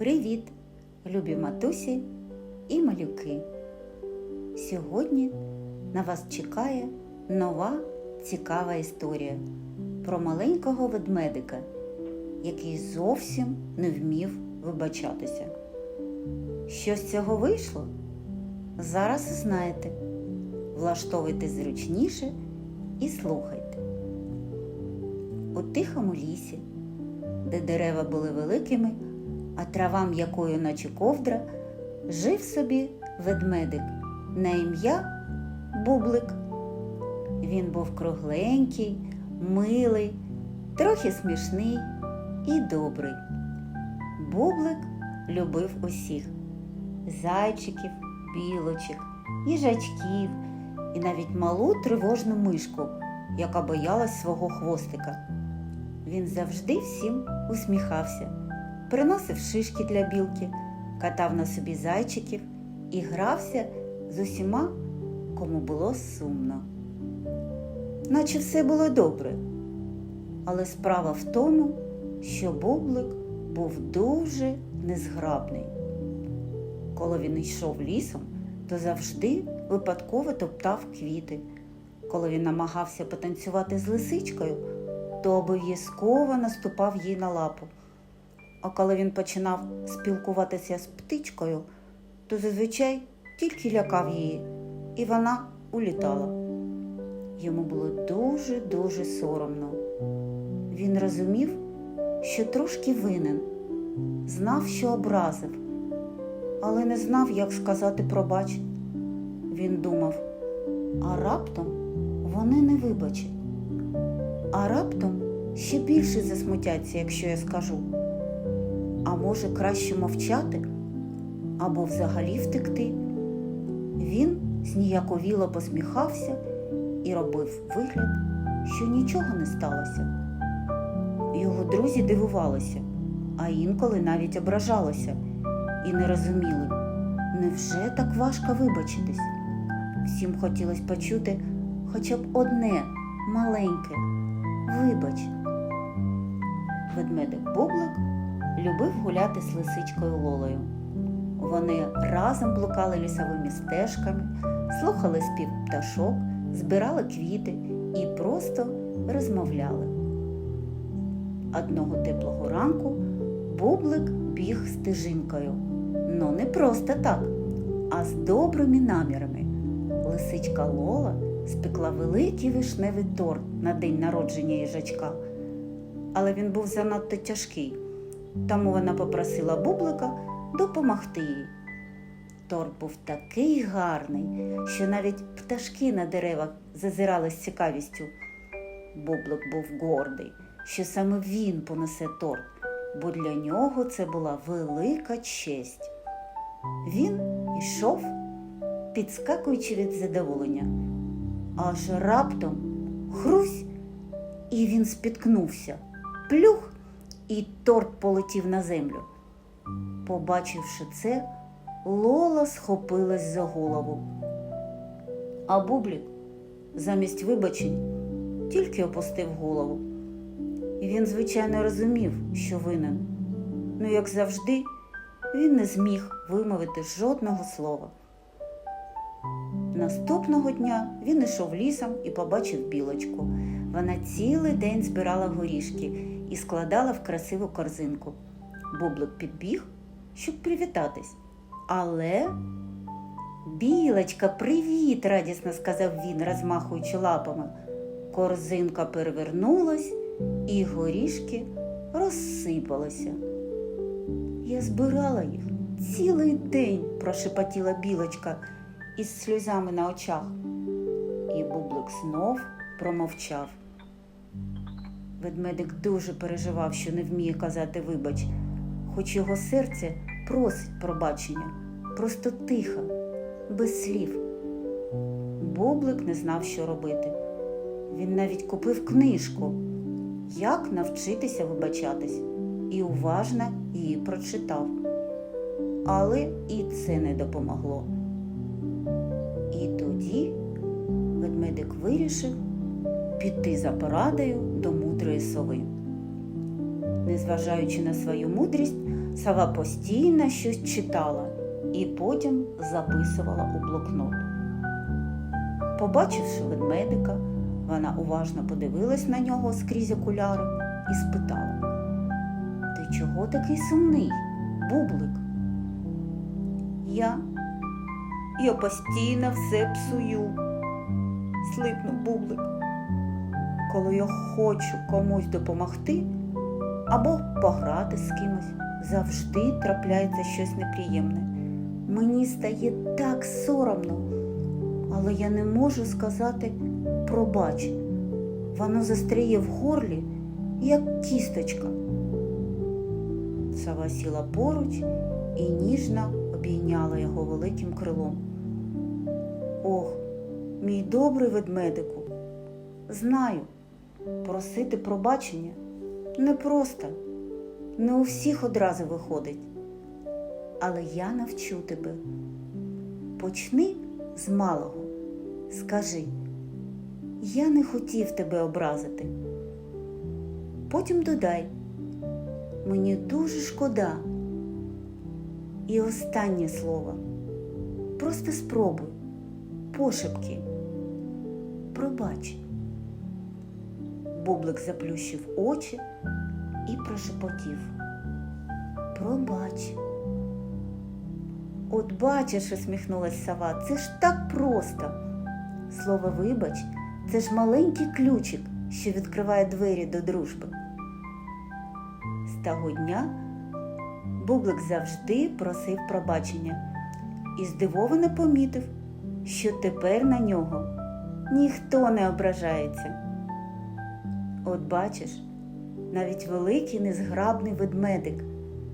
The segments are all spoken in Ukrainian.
Привіт, любі матусі і малюки! Сьогодні на вас чекає нова цікава історія про маленького ведмедика, який зовсім не вмів вибачатися. Що з цього вийшло? Зараз знаєте. Влаштовуйте зручніше і слухайте. У тихому лісі, де дерева були великими, а трава м'якою, наче ковдра, жив собі ведмедик на ім'я Бублик. Він був кругленький, милий, трохи смішний і добрий. Бублик любив усіх зайчиків, білочок, їжачків і навіть малу тривожну мишку, яка боялась свого хвостика. Він завжди всім усміхався, приносив шишки для білки, катав на собі зайчиків і грався з усіма, кому було сумно. Наче все було добре, але справа в тому, що бублик був дуже незграбний. Коли він йшов лісом, то завжди випадково топтав квіти. Коли він намагався потанцювати з лисичкою, то обов'язково наступав їй на лапу. А коли він починав спілкуватися з птичкою, то зазвичай тільки лякав її, і вона улітала. Йому було дуже-дуже соромно. Він розумів, що трошки винен, знав, що образив, але не знав, як сказати пробач. Він думав, а раптом вони не вибачать, а раптом ще більше засмутяться, якщо я скажу. А може краще мовчати або взагалі втекти. Він зніяковіло посміхався і робив вигляд, що нічого не сталося. Його друзі дивувалися, а інколи навіть ображалися і не розуміли, невже так важко вибачитись? Всім хотілося почути хоча б одне маленьке вибач. Ведмедик Бублик любив гуляти з лисичкою Лолою. Вони разом блукали лісовими стежками, слухали спів пташок, збирали квіти і просто розмовляли. Одного теплого ранку Бублик біг стежинкою. Ну не просто так, а з добрими намірами. Лисичка Лола спекла великий вишневий торт на день народження їжачка, але він був занадто тяжкий, тому вона попросила Бублика допомогти їй. Торт був такий гарний, що навіть пташки на деревах зазирали з цікавістю. Бублик був гордий, що саме він понесе торт, бо для нього це була велика честь. Він йшов, підскакуючи від задоволення, аж раптом хрусь, і він спіткнувся, плюх, і торт полетів на землю. Побачивши це, Лола схопилась за голову. А Бублік замість вибачень тільки опустив голову. І він, звичайно, розумів, що винен. Ну, як завжди, він не зміг вимовити жодного слова. Наступного дня він ішов лісом і побачив білочку. Вона цілий день збирала горішки і складала в красиву корзинку. Бублик підбіг, щоб привітатись. Але білочка, привіт, радісно сказав він, розмахуючи лапами. Корзинка перевернулась, і горішки розсипалися. Я збирала їх цілий день, прошепотіла білочка із сльозами на очах. І бублик знов промовчав. Ведмедик дуже переживав, що не вміє казати вибач, хоч його серце просить пробачення, просто тихо, без слів. Бублик не знав, що робити. Він навіть купив книжку, як навчитися вибачатись, і уважно її прочитав. Але і це не допомогло. І тоді ведмедик вирішив піти за порадою до мудрої сови. Незважаючи на свою мудрість, сова постійно щось читала і потім записувала у блокнот. Побачивши ведмедика, вона уважно подивилась на нього скрізь окуляри і спитала: Ти чого такий сумний, бублик? Я. Я постійно все псую, слипнув бублик. Коли я хочу комусь допомогти або пограти з кимось, завжди трапляється щось неприємне. Мені стає так соромно, але я не можу сказати пробач. Воно застряє в горлі, як кісточка. Сова сіла поруч і ніжно обійняла його великим крилом. Ох, мій добрий ведмедику, знаю, просити пробачення непросто, не у всіх одразу виходить. Але я навчу тебе. Почни з малого. Скажи, я не хотів тебе образити. Потім додай, мені дуже шкода. І останнє слово. Просто спробуй, пошепки. Пробач. Бублик заплющив очі і прошепотів. Пробач. От бачиш, усміхнулась сова, це ж так просто. Слово вибач, це ж маленький ключик, що відкриває двері до дружби. З того дня Бублик завжди просив пробачення і здивовано помітив, що тепер на нього ніхто не ображається. От бачиш, навіть великий незграбний ведмедик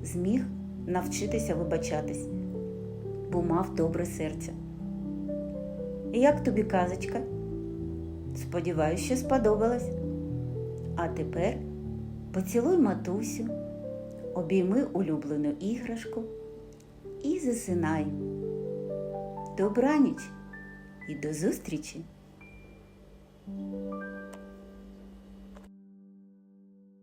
зміг навчитися вибачатись, бо мав добре серце. Як тобі казочка? Сподіваюсь, що сподобалась. А тепер поцілуй матусю, обійми улюблену іграшку і засинай. Добраніч і до зустрічі!